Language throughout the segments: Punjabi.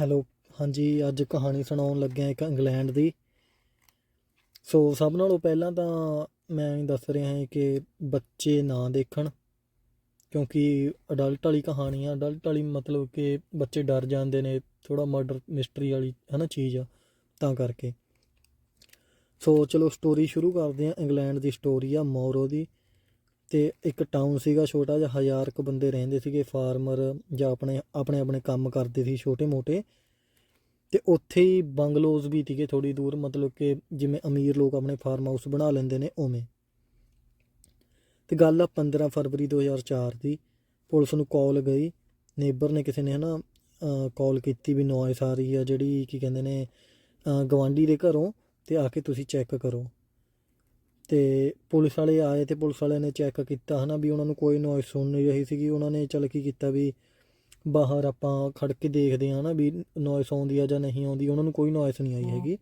ਹੈਲੋ, ਹਾਂਜੀ, ਅੱਜ ਕਹਾਣੀ ਸੁਣਾਉਣ ਲੱਗਿਆ ਇੱਕ ਇੰਗਲੈਂਡ ਦੀ। ਸੋ, ਸਭ ਨਾਲੋਂ ਪਹਿਲਾਂ ਤਾਂ ਮੈਂ ਇਹ ਦੱਸ ਰਿਹਾ ਹਾਂ ਕਿ ਬੱਚੇ ਨਾ ਦੇਖਣ, ਕਿਉਂਕਿ ਅਡਲਟ ਵਾਲੀ ਕਹਾਣੀ ਆ। ਅਡਲਟ ਵਾਲੀ ਮਤਲਬ ਕਿ ਬੱਚੇ ਡਰ ਜਾਂਦੇ ਨੇ ਥੋੜਾ ਮਰਡਰ ਮਿਸਟਰੀ ਵਾਲੀ ਹੈ ਨਾ ਚੀਜ਼ ਆ, ਤਾਂ ਕਰਕੇ। ਸੋ, ਚਲੋ ਸਟੋਰੀ ਸ਼ੁਰੂ ਕਰਦੇ ਹਾਂ। ਇੰਗਲੈਂਡ ਦੀ ਸਟੋਰੀ ਆ, ਮੋਰੋ ਦੀ। ਤੇ ਇੱਕ ਟਾਊਨ ਸੀਗਾ ਛੋਟਾ ਜਿਹਾ ਹਜ਼ਾਰ ਕੁ ਬੰਦੇ ਰਹਿੰਦੇ ਸੀਗੇ ਫਾਰਮਰ ਜਾਂ ਆਪਣੇ ਆਪਣੇ ਆਪਣੇ ਕੰਮ ਕਰਦੇ ਸੀ ਛੋਟੇ ਮੋਟੇ। ਤੇ ਉੱਥੇ ਹੀ ਬੰਗਲੋਜ਼ ਵੀ ਸੀਗੇ ਥੋੜੀ ਦੂਰ ਮਤਲਬ ਕਿ ਜਿਵੇਂ ਅਮੀਰ ਲੋਕ ਆਪਣੇ ਫਾਰਮ ਹਾਊਸ ਬਣਾ ਲੈਂਦੇ ਨੇ ਉਵੇਂ। ਤੇ ਗੱਲ ਆ 15 ਫਰਵਰੀ 2004 ਦੀ ਪੁਲਿਸ ਨੂੰ ਕਾਲ ਗਈ। ਨੇਬਰ ਨੇ ਕਿਸੇ ਨੇ ਹਨਾ ਕਾਲ ਕੀਤੀ ਵੀ ਨੋਇਸ ਆ ਰਹੀ ਆ ਜਿਹੜੀ ਕੀ ਕਹਿੰਦੇ ਨੇ ਅ, ਦੇ ਘਰੋਂ ਤੇ ਆ ਕੇ ਤੁਸੀਂ ਚੈੱਕ ਕਰੋ। ਤੇ ਪੁਲਿਸ ਵਾਲੇ ਆਏ ਤੇ ਪੁਲਿਸ ਵਾਲਿਆਂ ਨੇ ਚੈੱਕ ਕੀਤਾ ਹਨਾ ਵੀ ਉਹਨਾਂ ਨੂੰ ਕੋਈ ਨੋਇਸ ਸੁਣ ਨਹੀਂ ਰਹੀ ਸੀਗੀ। ਉਹਨਾਂ ਨੇ ਚੱਲ ਕੀ ਕੀਤਾ ਵੀ ਬਾਹਰ ਆਪਾਂ ਖੜ ਕੇ ਦੇਖਦੇ ਹਾਂ ਨਾ ਵੀ ਨੋਇਸ ਆਉਂਦੀ ਆ ਜਾਂ ਨਹੀਂ ਆਉਂਦੀ। ਉਹਨਾਂ ਨੂੰ ਕੋਈ ਨੋਇਸ ਨਹੀਂ ਆਈ ਹੈਗੀ।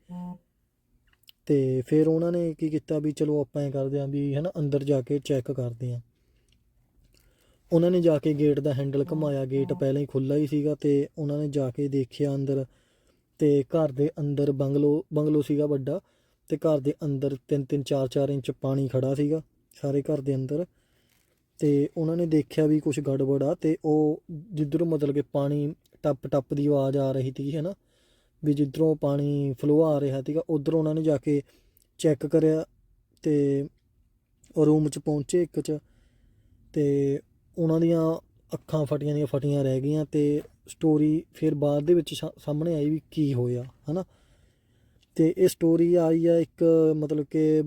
ਤੇ ਫਿਰ ਉਹਨਾਂ ਨੇ ਕੀ ਕੀਤਾ ਵੀ ਚਲੋ ਆਪਾਂ ਐ ਕਰਦੇ ਆਂ ਵੀ ਹਨਾ ਅੰਦਰ ਜਾ ਕੇ ਚੈੱਕ ਕਰਦੇ ਆਂ ਉਹਨਾਂ ਨੇ ਜਾ ਕੇ ਗੇਟ ਦਾ ਹੈਂਡਲ ਘੁਮਾਇਆ। ਗੇਟ ਪਹਿਲਾਂ ਹੀ ਖੁੱਲਾ ਹੀ ਸੀਗਾ ਤੇ ਉਹਨਾਂ ਨੇ ਜਾ ਕੇ ਦੇਖਿਆ ਅੰਦਰ ਤੇ ਘਰ ਦੇ ਅੰਦਰ ਬੰਗਲੋ ਬੰਗਲੋ ਸੀਗਾ ਵੱਡਾ। ਤੇ ਘਰ ਦੇ ਅੰਦਰ 3-3 4-4 ਇੰਚ ਪਾਣੀ ਖੜਾ ਸੀਗਾ, ਸਾਰੇ ਘਰ ਦੇ ਅੰਦਰ। ਤੇ ਉਹਨਾਂ ਨੇ ਦੇਖਿਆ ਵੀ ਕੁਝ ਗੜਬੜ ਆ ਤੇ ਉਹ ਜਿੱਧਰੋਂ ਮਤਲਬ ਕਿ ਪਾਣੀ ਟੱਪ ਟੱਪ ਦੀ ਆਵਾਜ਼ ਆ ਰਹੀ ਸੀ ਹੈ ਨਾ ਵੀ ਜਿੱਧਰੋਂ ਪਾਣੀ ਫਲੋ ਆ ਰਿਹਾ ਸੀਗਾ, ਉਧਰ ਉਹਨਾਂ ਨੇ ਜਾ ਕੇ ਚੈੱਕ ਕਰਿਆ ਤੇ ਰੂਮ 'ਚ ਪਹੁੰਚੇ ਇੱਕ 'ਚ ਤੇ ਉਹਨਾਂ ਦੀਆਂ ਅੱਖਾਂ ਫਟੀਆਂ ਦੀਆਂ ਫਟੀਆਂ ਰਹਿ ਗਈਆਂ ਤੇ ਸਟੋਰੀ ਫਿਰ ਬਾਅਦ ਦੇ ਵਿੱਚ ਸਾਹਮਣੇ ਆਈ ਵੀ ਕੀ ਹੋਇਆ, ਹਨਾ। ਤੇ ਇਹ ਸਟੋਰੀ ਆਈ ਆ ਇੱਕ ਮਤਲਬ ਕਿ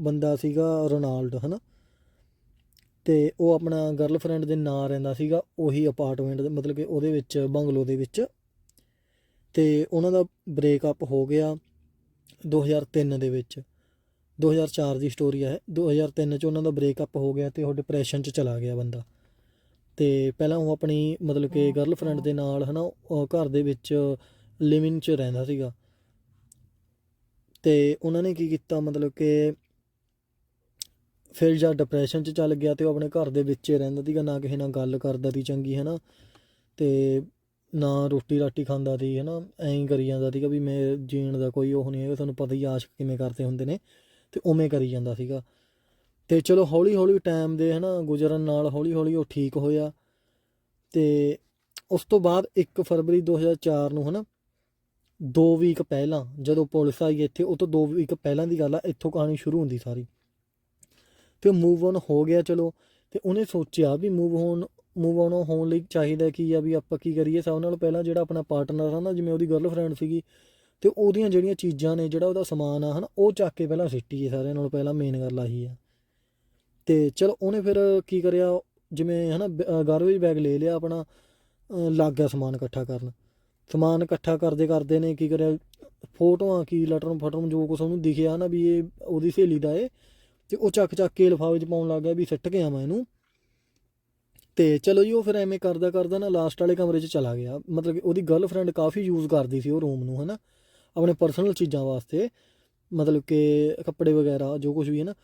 ਬੰਦਾ ਸੀਗਾ ਰੋਨਾਲਡ ਹਨਾ? ਤੇ ਉਹ ਆਪਣਾ ਗਰਲਫ੍ਰੈਂਡ ਦੇ ਨਾਲ ਰਹਿੰਦਾ ਸੀਗਾ ਉਹੀ ਅਪਾਰਟਮੈਂਟ ਦੇ ਮਤਲਬ ਕਿ ਉਹਦੇ ਵਿੱਚ ਬੰਗਲੋ ਦੇ ਵਿੱਚ। ਤੇ ਉਹਨਾਂ ਦਾ ਬ੍ਰੇਕਅਪ ਹੋ ਗਿਆ 2003 ਦੇ ਵਿੱਚ। 2004 ਦੀ ਸਟੋਰੀ ਹੈ 2003 ਚ ਉਹਨਾਂ ਦਾ ਬ੍ਰੇਕਅਪ ਹੋ ਗਿਆ ਤੇ ਉਹ ਡਿਪਰੈਸ਼ਨ ਚ ਚਲਾ ਗਿਆ ਬੰਦਾ। ਤੇ ਪਹਿਲਾਂ ਉਹ ਆਪਣੀ ਮਤਲਬ ਕਿ ਗਰਲਫ੍ਰੈਂਡ ਦੇ ਨਾਲ ਹਨਾ ਘਰ ਦੇ ਵਿੱਚ ਲਿਵਿੰਗ ਚ ਰਹਿੰਦਾ ਸੀਗਾ। ਤੇ ਉਹਨਾਂ ਨੇ ਕੀ ਕੀਤਾ, ਮਤਲਬ ਕਿ ਫਿਰ ਜਦ ਡਿਪਰੈਸ਼ਨ ਚ ਚੱਲ ਗਿਆ ਤੇ ਉਹ ਆਪਣੇ ਘਰ ਦੇ ਵਿੱਚ ਹੀ ਰਹਿੰਦਾ ਸੀਗਾ, ਨਾ ਕਿਸੇ ਨਾਲ ਗੱਲ ਕਰਦਾ ਸੀ ਚੰਗੀ ਹੈ ਨਾ ਤੇ ਨਾ ਰੋਟੀ ਰਾਟੀ ਖਾਂਦਾ ਸੀ ਨਾ ਐਂ ਹੀ ਕਰੀ ਜਾਂਦਾ ਸੀਗਾ ਵੀ ਮੈਂ ਜੀਣ ਦਾ ਕੋਈ ਉਹ ਨਹੀਂ ਹੈਗਾ, ਤੁਹਾਨੂੰ ਪਤਾ ਹੀ ਆਸ਼ਕ ਕਿਵੇਂ ਕਰਦੇ ਹੁੰਦੇ ਨੇ, ਤੇ ਉਵੇਂ ਕਰੀ ਜਾਂਦਾ ਸੀਗਾ। ਤੇ ਚਲੋ ਹੌਲੀ ਹੌਲੀ ਟਾਈਮ ਦੇ ਹੈ ਨਾ ਗੁਜ਼ਰਨ ਨਾਲ ਹੌਲੀ ਹੌਲੀ ਉਹ ਠੀਕ ਹੋਇਆ। ਤੇ ਉਸ ਤੋਂ ਬਾਅਦ 1 ਫਰਵਰੀ 2004 ਨੂੰ ਹੈ ਨਾ 2 ਵੀਕ ਪਹਿਲਾਂ ਜਦੋਂ ਪੁਲਿਸ ਆਈ ਇੱਥੇ, ਉਹ ਤੋਂ 2 ਵੀਕ ਪਹਿਲਾਂ ਦੀ ਗੱਲ ਆ, ਇੱਥੋਂ ਕਹਾਣੀ ਸ਼ੁਰੂ ਹੁੰਦੀ ਸਾਰੀ। ਤੇ ਮੂਵ ਔਨ ਹੋ ਗਿਆ, ਚਲੋ। ਤੇ ਉਹਨੇ ਸੋਚਿਆ ਵੀ ਮੂਵ ਹੋਣ ਮੂਵ ਔਨ ਹੋਣ ਲਈ ਚਾਹੀਦਾ ਕੀ ਆ ਵੀ ਆਪਾਂ ਕੀ ਕਰੀਏ? ਸਭ ਨਾਲੋਂ ਪਹਿਲਾਂ ਜਿਹੜਾ ਆਪਣਾ ਪਾਰਟਨਰ ਆ ਨਾ, ਜਿਵੇਂ ਉਹਦੀ ਗਰਲਫ੍ਰੈਂਡ ਸੀਗੀ, ਤੇ ਉਹਦੀਆਂ ਜਿਹੜੀਆਂ ਚੀਜ਼ਾਂ ਨੇ, ਜਿਹੜਾ ਉਹਦਾ ਸਮਾਨ ਆ, ਹਨਾ, ਉਹ ਚੱਕ ਕੇ ਪਹਿਲਾਂ ਸਿੱਟੀਏ ਸਾਰਿਆਂ ਨਾਲੋਂ ਪਹਿਲਾਂ ਮੇਨ ਗੱਲ ਆਹੀ ਆ। ਤੇ ਚਲੋ, ਉਹਨੇ ਫਿਰ ਕੀ ਕਰਿਆ? ਜਿਵੇਂ, ਹਨਾ ਗਾਰਬੇਜ ਬੈਗ ਲੈ ਲਿਆ ਆਪਣਾ, ਅਹ, ਲੱਗ ਗਿਆ ਸਮਾਨ ਇਕੱਠਾ ਕਰਨ। ਸਮਾਨ ਇਕੱਠਾ ਕਰਦੇ ਕਰਦੇ ਨੇ, ਕੀ ਕਰਿਆ, ਫੋਟੋਆਂ, ਕੀ ਲਟਰਨ ਫਟਰਨ ਜੋ ਕੁਛ ਉਹਨੂੰ ਦਿਖਿਆ ਨਾ ਵੀ ਇਹ ਉਹਦੀ ਸਹੇਲੀ ਦਾ ਏ ਤੇ ਉਹ ਚੱਕ ਚੱਕ ਕੇ ਲਿਫਾਫੇ 'ਚ ਪਾਉਣ ਲੱਗ ਗਿਆ ਵੀ ਸਿੱਟ ਕੇ ਆਵਾਂ ਇਹਨੂੰ। ਤੇ ਚਲੋ ਜੀ, ਉਹ ਫਿਰ ਐਵੇਂ ਕਰਦਾ ਕਰਦਾ ਨਾ ਲਾਸਟ ਵਾਲੇ ਕਮਰੇ 'ਚ ਚਲਾ ਗਿਆ। ਮਤਲਬ ਕਿ ਉਹਦੀ ਗਰਲਫ੍ਰੈਂਡ ਕਾਫੀ ਯੂਜ਼ ਕਰਦੀ ਸੀ ਉਹ ਰੂਮ ਨੂੰ, ਹਨਾ? ਆਪਣੇ ਪਰਸਨਲ ਚੀਜ਼ਾਂ ਵਾਸਤੇ, ਮਤਲਬ ਕਿ ਕੱਪੜੇ ਵਗੈਰਾ, ਜੋ ਕੁਝ ਵੀ ਹੈ ਨਾ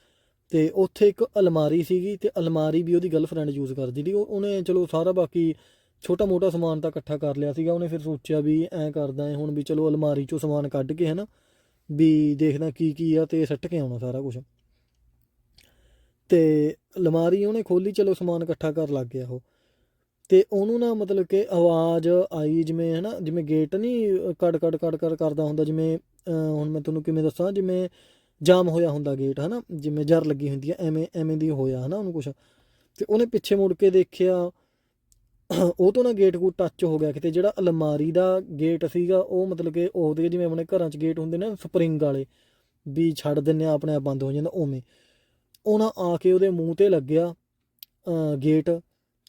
ਤੇ ਉੱਥੇ ਇੱਕ ਅਲਮਾਰੀ ਸੀਗੀ ਤੇ ਅਲਮਾਰੀ ਵੀ ਉਹਦੀ ਗਰਲਫ੍ਰੈਂਡ ਯੂਜ਼ ਕਰਦੀ ਸੀ। ਉਹਨੇ ਚਲੋ ਸਾਰਾ ਬਾਕੀ ਛੋਟਾ ਮੋਟਾ ਸਮਾਨ ਤਾਂ ਇਕੱਠਾ ਕਰ ਲਿਆ ਸੀਗਾ, ਉਹਨੇ ਫਿਰ ਸੋਚਿਆ ਵੀ ਐਂ ਕਰਦਾ ਐ ਹੁਣ ਵੀ ਚਲੋ ਅਲਮਾਰੀ 'ਚੋਂ ਸਮਾਨ ਕੱਢ ਕੇ ਹਨਾ, ਵੀ ਦੇਖਦਾ ਕੀ ਕੀ ਆ ਤੇ ਸੱਟ ਕੇ ਆਉਣਾ ਸਾਰਾ ਕੁਝ ਤੇ ਅਲਮਾਰੀ ਉਹਨੇ ਖੋਲੀ ਚਲੋ ਸਮਾਨ ਇਕੱਠਾ ਕਰ ਲੱਗ ਗਿਆ ਉਹ। ਤੇ ਉਹਨੂੰ ਨਾ ਮਤਲਬ ਕਿ ਆਵਾਜ਼ ਆਈ ਜਿਵੇਂ ਹਨਾ, ਜਿਵੇਂ ਗੇਟ ਨਹੀਂ ਕੜ ਕੜ ਕੜ ਕੜ ਕਰਦਾ ਹੁੰਦਾ, ਜਿਵੇਂ ਹੁਣ ਮੈਂ ਤੁਹਾਨੂੰ ਕਿਵੇਂ ਦੱਸਾਂ, ਜਿਵੇਂ ਜਾਮ ਹੋਇਆ ਹੁੰਦਾ ਗੇਟ ਹਨਾ, ਜਿਵੇਂ ਜਰ ਲੱਗੀ ਹੁੰਦੀ ਹੈ ਐਵੇਂ ਐਵੇਂ ਦੀ ਹੋਇਆ ਹਨਾ ਉਹਨੂੰ ਕੁਛ। ਤੇ ਉਹਨੇ ਪਿੱਛੇ ਮੁੜ ਕੇ ਦੇਖਿਆ ਉਹ ਤੋਂ ਨਾ ਗੇਟ ਕੋ ਟੱਚ ਹੋ ਗਿਆ ਕਿਤੇ, ਜਿਹੜਾ ਅਲਮਾਰੀ ਦਾ ਗੇਟ ਸੀਗਾ, ਉਹ ਮਤਲਬ ਕਿ ਉਹਦੇ ਜਿਵੇਂ ਆਪਣੇ ਘਰਾਂ 'ਚ ਗੇਟ ਹੁੰਦੇ ਨੇ ਸਪਰਿੰਗ ਵਾਲੇ, ਵੀ ਛੱਡ ਦਿੰਨੇ ਆ ਆਪਣੇ ਆਪ ਬੰਦ ਹੋ ਜਾਂਦਾ ਉਵੇਂ। ਉਹਨਾਂ ਆ ਕੇ ਉਹਦੇ ਮੂੰਹ ਤੇ ਲੱਗਿਆ ਗੇਟ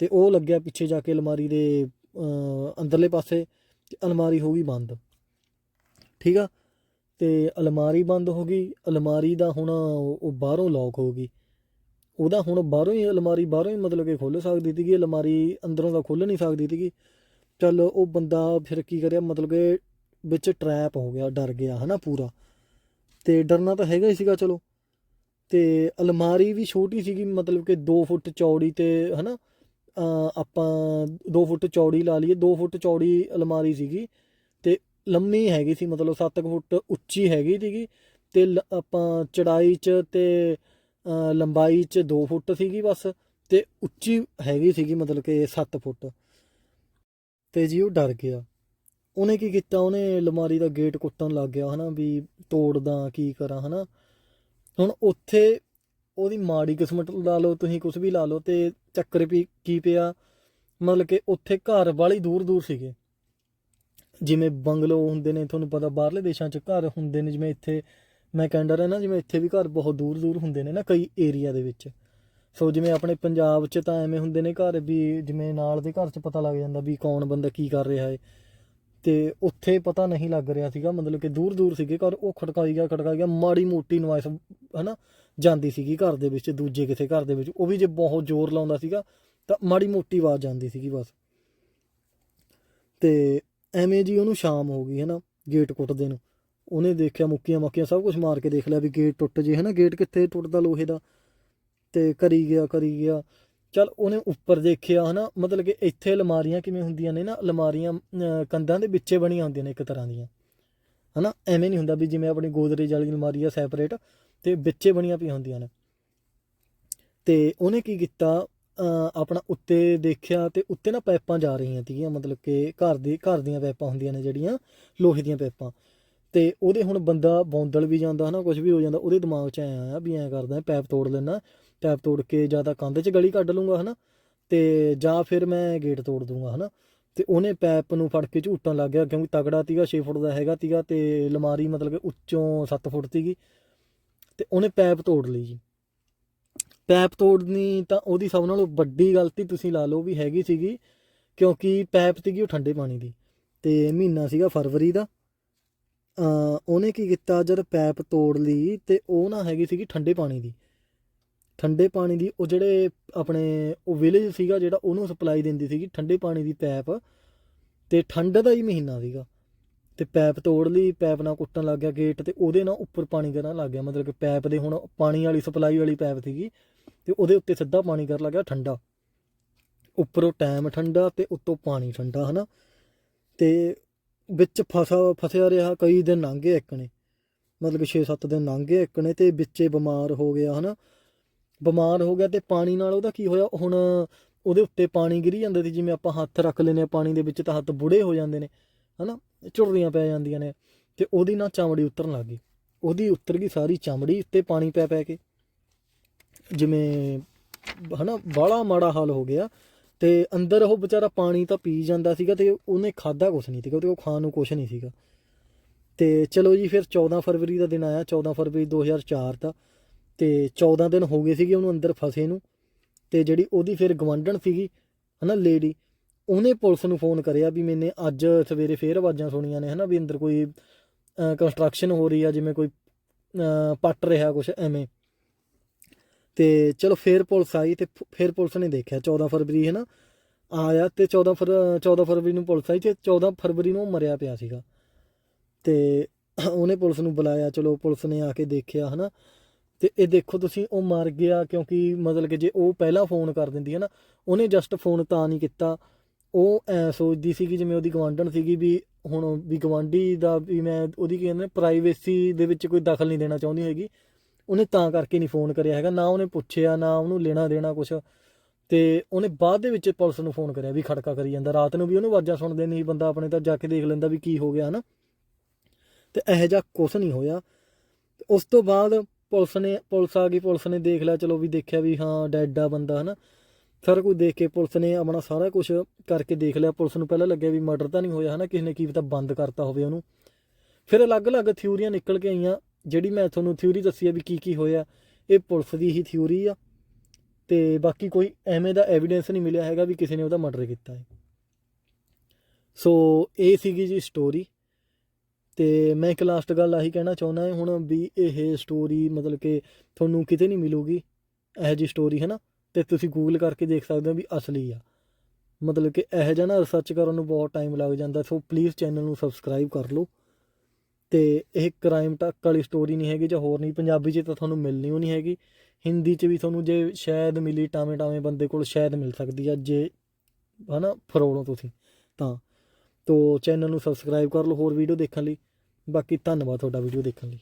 ਤੇ ਉਹ ਲੱਗਿਆ ਪਿੱਛੇ ਜਾ ਕੇ ਅਲਮਾਰੀ ਦੇ ਅੰਦਰਲੇ ਪਾਸੇ, ਤੇ ਅਲਮਾਰੀ ਹੋ ਗਈ ਬੰਦ। ਠੀਕ ਆ? ਤੇ ਅਲਮਾਰੀ ਬੰਦ ਹੋ ਗਈ, ਅਲਮਾਰੀ ਦਾ ਹੁਣ ਉਹ ਬਾਹਰੋਂ ਲੌਕ ਹੋ ਗਈ। ਉਹਦਾ ਹੁਣ ਬਾਹਰੋਂ ਹੀ ਅਲਮਾਰੀ, ਬਾਹਰੋਂ ਹੀ ਮਤਲਬ ਕਿ ਖੁੱਲ ਸਕਦੀ ਸੀਗੀ, ਅਲਮਾਰੀ ਅੰਦਰੋਂ ਤਾਂ ਖੁੱਲ ਨਹੀਂ ਸਕਦੀ ਸੀਗੀ। ਚੱਲ ਉਹ ਬੰਦਾ ਫਿਰ ਕੀ ਕਰਿਆ, ਮਤਲਬ ਕਿ ਵਿੱਚ ਟਰੈਪ ਹੋ ਗਿਆ, ਡਰ ਗਿਆ ਹਨਾ ਪੂਰਾ। ਤੇ ਡਰਨਾ ਤਾਂ ਹੈਗਾ ਹੀ ਸੀਗਾ, ਚਲੋ। ਤੇ ਅਲਮਾਰੀ ਵੀ ਛੋਟੀ ਸੀਗੀ, ਮਤਲਬ ਕਿ 2 ਫੁੱਟ ਚੌੜੀ ਤੇ ਹਨਾ, ਅਹ ਆਪਾਂ 2 ਫੁੱਟ ਚੌੜੀ ਲਾ ਲਈਏ 2 ਫੁੱਟ ਚੌੜੀ ਅਲਮਾਰੀ ਸੀਗੀ। ਤੇ ਲੰਮੀ ਹੈਗੀ ਸੀ, ਮਤਲਬ 7 ਫੁੱਟ ਉੱਚੀ ਹੈਗੀ ਸੀਗੀ। ਤੇ ਲ- ਆਪਾਂ ਚੜਾਈ 'ਚ ਤੇ ਲੰਬਾਈ 'ਚ 2 ਫੁੱਟ ਸੀਗੀ ਬਸ ਤੇ ਉੱਚੀ ਹੈਗੀ ਸੀਗੀ ਮਤਲਬ ਕਿ 7 ਫੁੱਟ। ਤੇ ਜੀ ਉਹ ਡਰ ਗਿਆ। ਉਹਨੇ ਕੀ ਕੀਤਾ? ਉਹਨੇ ਅਲਮਾਰੀ ਦਾ ਗੇਟ ਕੁੱਟਣ ਲੱਗ ਗਿਆ ਹਨਾ ਵੀ ਤੋੜਦਾ ਕੀ ਕਰਾਂ ਹਨਾ। ਹੁਣ ਉੱਥੇ ਉਹਦੀ ਮਾੜੀ ਕਿਸਮਤ ਲਾ ਲਓ, ਤੁਸੀਂ ਕੁਝ ਵੀ ਲਾ ਲਓ ਤੇ ਚੱਕਰ ਵੀ ਕੀ ਪਿਆ? ਮਤਲਬ ਕਿ ਉੱਥੇ ਘਰ ਵਾਲੀ ਦੂਰ ਦੂਰ ਸੀਗੇ। ਜਿਵੇਂ ਬੰਗਲੋ ਹੁੰਦੇ ਨੇ, ਤੁਹਾਨੂੰ ਪਤਾ ਬਾਹਰਲੇ ਦੇਸ਼ਾਂ 'ਚ ਘਰ ਹੁੰਦੇ ਨੇ, ਜਿਵੇਂ ਇੱਥੇ ਮੈਂ ਕਹਿੰਦਾ ਰਹਿਣਾ ਜਿਵੇਂ ਇੱਥੇ ਵੀ ਘਰ ਬਹੁਤ ਦੂਰ ਦੂਰ ਹੁੰਦੇ ਨੇ ਨਾ ਕਈ ਏਰੀਆ ਦੇ ਵਿੱਚ। ਸੋ ਜਿਵੇਂ ਆਪਣੇ ਪੰਜਾਬ 'ਚ ਤਾਂ ਐਵੇਂ ਹੁੰਦੇ ਨੇ ਘਰ ਵੀ, ਜਿਵੇਂ ਨਾਲ ਦੇ ਘਰ 'ਚ ਪਤਾ ਲੱਗ ਜਾਂਦਾ ਵੀ ਕੌਣ ਬੰਦਾ ਕੀ ਕਰ ਰਿਹਾ ਹੈ। ਤੇ ਉੱਥੇ ਪਤਾ ਨਹੀਂ ਲੱਗ ਰਿਹਾ ਸੀਗਾ, ਮਤਲਬ ਕਿ ਦੂਰ ਦੂਰ ਸੀਗੇ ਘਰ, ਉਹ ਖੜਕਾਈ ਗਿਆ ਖੜਕਾਈ ਗਿਆ ਮਾੜੀ ਮੋਟੀ ਨੋਇਸ ਹਨਾ, ਜਾਂਦੀ ਸੀਗੀ ਘਰ ਦੇ ਵਿੱਚ, ਦੂਜੇ ਕਿਸੇ ਘਰ ਦੇ ਵਿੱਚ, ਉਹ ਵੀ ਜੇ ਬਹੁਤ ਜ਼ੋਰ ਲਾਉਂਦਾ ਸੀਗਾ, ਤਾਂ ਮਾੜੀ ਮੋਟੀ ਆਵਾਜ਼ ਜਾਂਦੀ ਸੀਗੀ ਬਸ। ਤੇ ਐਵੇਂ ਜੀ ਉਹਨੂੰ ਸ਼ਾਮ ਹੋ ਗਈ, ਹਨਾ, ਗੇਟ ਕੁੱਟਦੇ ਨੂੰ। ਉਹਨੇ ਦੇਖਿਆ ਮੁੱਕੀਆਂ ਮੱਕੀਆਂ ਸਭ ਕੁਝ ਮਾਰ ਕੇ ਦੇਖ ਲਿਆ ਵੀ ਗੇਟ ਟੁੱਟ ਜੇ ਹੈ ਨਾ ਗੇਟ ਕਿੱਥੇ ਟੁੱਟਦਾ ਲੋਹੇ ਦਾ? ਤੇ ਕਰੀ ਗਿਆ ਕਰੀ ਗਿਆ। ਚਲ ਉਹਨੇ ਉੱਪਰ ਦੇਖਿਆ ਹਨਾ? ਮਤਲਬ ਕਿ ਇੱਥੇ ਅਲਮਾਰੀਆਂ ਕਿਵੇਂ ਹੁੰਦੀਆਂ ਨੇ ਨਾ? ਅਲਮਾਰੀਆਂ ਕੰਧਾਂ ਦੇ ਵਿੱਚੇ ਬਣੀਆਂ ਹੁੰਦੀਆਂ ਨੇ ਇੱਕ ਤਰ੍ਹਾਂ ਦੀਆਂ। ਹਨਾ? ਐਵੇਂ ਨਹੀਂ ਹੁੰਦਾ ਵੀ ਜਿਵੇਂ ਆਪਣੀ ਗੋਦਰੇਜ ਵਾਲੀ ਅਲਮਾਰੀ ਆ ਸੈਪਰੇਟ ਤੇ ਵਿੱਚੇ ਬਣੀਆਂ ਪਈਆਂ ਹੁੰਦੀਆਂ ਨੇ। ਤੇ ਉਹਨੇ ਕੀ ਕੀਤਾ? ਅਹ, ਆਪਣਾ ਉੱਤੇ ਦੇਖਿਆ ਤੇ ਉੱਤੇ ਨਾ ਪਾਈਪਾਂ ਜਾ ਰਹੀਆਂ ਸੀਗੀਆਂ ਮਤਲਬ ਕਿ ਘਰ ਦੀ ਘਰ ਦੀਆਂ ਪਾਈਪਾਂ ਹੁੰਦੀਆਂ ਨੇ ਜਿਹੜੀਆਂ ਲੋਹੇ ਦੀਆਂ ਪਾਈਪਾਂ। ਤੇ ਉਹਦੇ ਹੁਣ ਬੰਦਾ ਬੌਂਦਲ ਵੀ ਜਾਂਦਾ ਹਨਾ ਕੁਝ ਵੀ ਹੋ ਜਾਂਦਾ, ਉਹਦੇ ਦਿਮਾਗ 'ਚ ਐ ਆਇਆ ਵੀ ਐਂ ਕਰਦਾ ਪੈਪ ਤੋੜ ਲੈਣਾ ਪੈਪ ਤੋੜ ਕੇ ਜਾਂ ਤਾਂ ਕੰਧ 'ਚ ਗਲੀ ਕੱਢ ਲੂੰਗਾ ਹਨਾ, ਤੇ ਜਾਂ ਫਿਰ ਮੈਂ ਗੇਟ ਤੋੜ ਦੂੰਗਾ ਹਨਾ। ਤੇ ਉਹਨੇ ਪੈਪ ਨੂੰ ਫੜ ਕੇ ਝੂਟਣ ਲੱਗ ਗਿਆ, ਕਿਉਂਕਿ ਤਗੜਾ ਤੀਗਾ 6 ਫੁੱਟ ਦਾ ਹੈਗਾ ਤੀਗਾ ਤੇ ਲਮਾਰੀ ਮਤਲਬ ਕਿ ਉੱਚੋਂ 7 ਫੁੱਟ ਤੀਗੀ। ਤੇ ਉਹਨੇ ਪੈਪ ਤੋੜ ਲਈ ਜੀ। ਪੈਪ ਤੋੜਨੀ ਤਾਂ ਉਹਦੀ ਸਭ ਨਾਲੋਂ ਵੱਡੀ ਗਲਤੀ ਤੁਸੀਂ ਲਾ ਲਓ ਵੀ ਹੈਗੀ ਸੀਗੀ, ਕਿਉਂਕਿ ਪੈਪ ਸੀਗੀ ਉਹ ਠੰਡੇ ਪਾਣੀ ਦੀ, ਤੇ ਮਹੀਨਾ ਸੀਗਾ ਫਰਵਰੀ ਦਾ। ਉਹਨੇ ਕੀ ਕੀਤਾ, ਜਦ ਪੈਪ ਤੋੜ ਲਈ ਤੇ ਉਹ ਨਾ ਹੈਗੀ ਸੀਗੀ ਠੰਡੇ ਪਾਣੀ ਦੀ। ਠੰਡੇ ਪਾਣੀ ਦੀ ਉਹ ਜਿਹੜੇ ਆਪਣੇ ਉਹ ਵਿਲੇਜ ਸੀਗਾ ਜਿਹੜਾ ਉਹਨੂੰ ਸਪਲਾਈ ਦਿੰਦੀ ਸੀਗੀ ਠੰਡੇ ਪਾਣੀ ਦੀ ਪੈਪ ਤੇ ਠੰਡ ਦਾ ਹੀ ਮਹੀਨਾ ਸੀਗਾ। ਤੇ ਪੈਪ ਤੋੜ ਲਈ, ਪੈਪ ਨਾਲ ਕੁੱਟਣ ਲੱਗ ਗਿਆ ਗੇਟ ਤੇ, ਉਹਦੇ ਨਾਲ ਉੱਪਰ ਪਾਣੀ ਕਰਨ ਲੱਗ ਗਿਆ। ਮਤਲਬ ਕਿ ਪੈਪ ਦੇ ਹੁਣ ਪਾਣੀ ਵਾਲੀ ਸਪਲਾਈ ਵਾਲੀ ਪੈਪ ਸੀਗੀ ਤੇ ਉਹਦੇ ਉੱਤੇ ਸਿੱਧਾ ਪਾਣੀ ਕਰਨ ਲੱਗ ਗਿਆ ਠੰਡਾ। ਉੱਪਰੋਂ ਟਾਈਮ ਠੰਡਾ ਤੇ ਉੱਤੋਂ ਪਾਣੀ ਠੰਡਾ, ਹਨਾ? ਤੇ ਵਿੱਚ ਫਸਾ, ਫਸਿਆ ਰਿਹਾ, ਕਈ ਦਿਨ ਲੰਘੇ ਇੱਕ ਨੇ। ਮਤਲਬ 6-7 ਦਿਨ ਲੰਘੇ ਇੱਕ ਨੇ ਤੇ ਵਿੱਚੇ ਬਿਮਾਰ ਹੋ ਗਿਆ, ਹਨਾ? ਬਿਮਾਰ ਹੋ ਗਿਆ ਤੇ ਪਾਣੀ ਨਾਲ ਉਹਦਾ ਕੀ ਹੋਇਆ? ਹੁਣ ਉਹਦੇ ਉੱਤੇ ਪਾਣੀ ਗਿਰੀ ਜਾਂਦਾ ਸੀ, ਜਿਵੇਂ ਆਪਾਂ ਹੱਥ ਰੱਖ ਲੈਨੇ ਆ ਪਾਣੀ ਦੇ ਵਿੱਚ ਤਾਂ ਹੱਥ ਬੁੜੇ ਹੋ ਜਾਂਦੇ ਨੇ, ਹਨਾ? ਝੁਰਦੀਆਂ ਪੈ ਜਾਂਦੀਆਂ ਨੇ, ਤੇ ਉਹਦੀ ਨਾ ਚਮੜੀ ਉਤਰਨ ਲੱਗ ਗਈ। ਉਹਦੀ ਉਤਰ ਗਈ ਸਾਰੀ ਚਮੜੀ ਉੱਤੇ ਪਾਣੀ ਪੈ ਪੈ ਕੇ। ਜਿਵੇਂ, ਹਨਾ? ਬਾਹਲਾ ਮਾੜਾ ਹਾਲ ਹੋ ਗਿਆ। ਤੇ ਅੰਦਰ ਉਹ ਵਿਚਾਰਾ ਪਾਣੀ ਤਾਂ ਪੀ ਜਾਂਦਾ ਸੀਗਾ ਤੇ ਉਹਨੇ ਖਾਦਾ ਕੁਛ ਨਹੀਂ ਸੀਗਾ ਉਹਦੇ ਕੋਲ ਖਾਣ ਨੂੰ ਕੁਛ ਨਹੀਂ ਸੀਗਾ। ਤੇ ਚਲੋ ਜੀ, ਫਿਰ 14 ਫਰਵਰੀ ਦਾ ਦਿਨ ਆਇਆ 14 ਫਰਵਰੀ 2004 ਦਾ। ਤੇ 14 ਦਿਨ ਹੋ ਗਏ ਸੀਗੇ ਉਹਨੂੰ ਅੰਦਰ ਫਸੇ ਨੂੰ ਤੇ ਜਿਹੜੀ ਉਹਦੀ ਫਿਰ ਗਵੰਡਣ ਸੀਗੀ, ਹਨਾ ਲੇਡੀ ਉਹਨੇ ਪੁਲਿਸ ਨੂੰ ਫੋਨ ਕਰਿਆ ਵੀ ਮੈਨੇ ਅੱਜ ਸਵੇਰੇ ਫੇਰ ਆਵਾਜ਼ਾਂ ਸੁਣੀਆਂ ਨੇ, ਹਨਾ, ਵੀ ਅੰਦਰ ਕੋਈ ਕੰਸਟਰਕਸ਼ਨ ਹੋ ਰਹੀ ਆ, ਜਿਵੇਂ ਕੋਈ ਪੱਟ ਰਿਹਾ ਕੁਛ ਐਵੇਂ। ਤੇ ਚਲੋ ਫੇਰ ਪੁਲਿਸ ਆਈ ਤੇ ਫ- ਫੇਰ ਪੁਲਿਸ ਨੇ ਦੇਖਿਆ 14 ਫਰਵਰੀ ਹੈ ਨਾ ਆਇਆ ਤੇ 14 ਫਰ 14 ਫਰਵਰੀ ਨੂੰ ਪੁਲਿਸ ਆਈ ਤੇ 14 ਫਰਵਰੀ ਨੂੰ ਉਹ ਮਰਿਆ ਪਿਆ ਸੀਗਾ। ਤੇ ਉਹਨੇ ਪੁਲਿਸ ਨੂੰ ਬੁਲਾਇਆ, ਚਲੋ ਪੁਲਿਸ ਨੇ ਆ ਕੇ ਦੇਖਿਆ, ਹਨਾ? ਤੇ ਇਹ ਦੇਖੋ ਤੁਸੀਂ, ਉਹ ਮਰ ਗਿਆ ਕਿਉਂਕਿ ਮਤਲਬ ਕਿ ਜੇ ਉਹ ਪਹਿਲਾਂ ਫੋਨ ਕਰ ਦਿੰਦੀ ਹੈ ਨਾ ਉਹਨੇ ਜਸਟ ਫੋਨ ਤਾਂ ਨਹੀਂ ਕੀਤਾ। ਉਹ ਐ ਸੋਚਦੀ ਸੀਗੀ, ਜਿਵੇਂ ਉਹਦੀ ਗਵਾਂਢਣ ਸੀਗੀ ਵੀ ਹੁਣ ਵੀ ਗਵਾਂਢੀ ਦਾ ਵੀ ਮੈਂ ਉਹਦੀ ਕੀ ਕਹਿੰਦੇ ਪ੍ਰਾਈਵੇਸੀ ਦੇ ਵਿੱਚ ਕੋਈ ਦਖਲ ਨਹੀਂ ਦੇਣਾ ਚਾਹੁੰਦੀ ਹੈਗੀ। ਉਹਨੇ ਤਾਂ ਕਰਕੇ ਨਹੀਂ ਫੋਨ ਕਰਿਆ ਹੈਗਾ, ਨਾ ਉਹਨੇ ਪੁੱਛਿਆ, ਨਾ ਉਹਨੂੰ ਲੈਣਾ ਦੇਣਾ ਕੁਛ। ਤੇ ਉਹਨੇ ਬਾਅਦ ਦੇ ਵਿੱਚ ਪੁਲਿਸ ਨੂੰ ਫੋਨ ਕਰਿਆ ਵੀ ਖੜਕਾ ਕਰੀ ਜਾਂਦਾ। ਰਾਤ ਨੂੰ ਵੀ ਉਹਨੂੰ ਆਵਾਜ਼ਾਂ ਸੁਣਦੇ ਨਹੀਂ ਬੰਦਾ ਆਪਣੇ, ਤਾਂ ਜਾ ਕੇ ਦੇਖ ਲੈਂਦਾ ਵੀ ਕੀ ਹੋ ਗਿਆ, ਹਨਾ। ਤੇ ਇਹੋ ਜਿਹਾ ਕੁਛ ਨਹੀਂ ਹੋਇਆ। ਉਸ ਤੋਂ ਬਾਅਦ ਪੁਲਿਸ ਨੇ, ਪੁਲਿਸ ਆ ਗਈ, ਪੁਲਿਸ ਨੇ ਦੇਖ ਲਿਆ, ਚਲੋ ਵੀ ਦੇਖਿਆ ਵੀ ਹਾਂ, ਡੈਡ ਆ ਬੰਦਾ, ਹਨਾ। ਸਾਰਾ ਕੁਝ ਦੇਖ ਕੇ ਪੁਲਿਸ ਨੇ ਆਪਣਾ ਸਾਰਾ ਕੁਝ ਕਰਕੇ ਦੇਖ ਲਿਆ। ਪੁਲਿਸ ਨੂੰ ਪਹਿਲਾਂ ਲੱਗਿਆ ਵੀ ਮਰਡਰ ਤਾਂ ਨਹੀਂ ਹੋਇਆ, ਹਨਾ। ਕਿਸੇ ਨੇ ਕੀ ਪਤਾ ਬੰਦ ਕਰਤਾ ਹੋਵੇ ਉਹਨੂੰ। ਫਿਰ ਅਲੱਗ-ਅਲੱਗ ਥਿਊਰੀਆਂ ਨਿਕਲ ਕੇ ਆਈਆਂ। ਜਿਹੜੀ ਮੈਂ ਤੁਹਾਨੂੰ ਥਿਊਰੀ ਦੱਸੀ ਆ ਵੀ ਕੀ ਕੀ ਹੋਇਆ, ਇਹ ਪੁਲਿਸ ਦੀ ਹੀ ਥਿਊਰੀ ਆ। ਤੇ ਬਾਕੀ ਕੋਈ ਐਵੇਂ ਦਾ ਐਵੀਡੈਂਸ ਨਹੀਂ ਮਿਲਿਆ ਹੈਗਾ ਵੀ ਕਿਸੇ ਨੇ ਉਹਦਾ ਮਰਡਰ ਕੀਤਾ ਹੈ। ਸੋ ਇਹ ਸੀਗੀ ਜੀ ਸਟੋਰੀ ਤੇ ਮੈਂ ਇੱਕ ਲਾਸਟ ਗੱਲ ਆਹੀ ਕਹਿਣਾ ਚਾਹੁੰਦਾ ਹਾਂ ਹੁਣ ਵੀ ਇਹ ਸਟੋਰੀ ਮਤਲਬ ਕਿ ਤੁਹਾਨੂੰ ਕਿਤੇ ਨਹੀਂ ਮਿਲੂਗੀ। ਇਹੋ ਜੀ ਸਟੋਰੀ ਹੈ ਨਾ ਤੇ ਤੁਸੀਂ ਗੂਗਲ ਕਰਕੇ ਦੇਖ ਸਕਦੇ ਹੋ ਵੀ ਅਸਲੀ ਆ। ਮਤਲਬ ਕਿ ਇਹੋ ਜਿਹਾ ਨਾ ਰਿਸਰਚ ਕਰਨ ਨੂੰ ਬਹੁਤ ਟਾਈਮ ਲੱਗ ਜਾਂਦਾ। ਸੋ ਪਲੀਜ਼ ਚੈਨਲ ਨੂੰ ਸਬਸਕ੍ਰਾਈਬ ਕਰ ਲਓ। ਤੇ ਇਹ ਕ੍ਰਾਈਮ ਟੱਕ ਵਾਲੀ ਸਟੋਰੀ ਨਹੀਂ ਹੈਗੀ ਜਾਂ ਹੋਰ ਨਹੀਂ, ਪੰਜਾਬੀ 'ਚ ਤਾਂ ਤੁਹਾਨੂੰ ਮਿਲਣੀ ਉਹ ਨਹੀਂ ਹੈਗੀ। ਹਿੰਦੀ 'ਚ ਵੀ ਤੁਹਾਨੂੰ ਜੇ ਸ਼ਾਇਦ ਮਿਲੀ ਟਾਵੇਂ ਟਾਵੇਂ ਬੰਦੇ ਕੋਲ ਸ਼ਾਇਦ ਮਿਲ ਸਕਦੀ ਆ, ਜੇ ਹਨਾ, ਫਰੋਲੋ ਤੁਸੀਂ ਤਾਂ। ਤੋ ਚੈਨਲ ਨੂੰ ਸਬਸਕ੍ਰਾਈਬ ਕਰ ਲਓ ਹੋਰ ਵੀਡੀਓ ਦੇਖਣ ਲਈ। ਬਾਕੀ ਧੰਨਵਾਦ ਤੁਹਾਡਾ ਵੀਡੀਓ ਦੇਖਣ ਲਈ।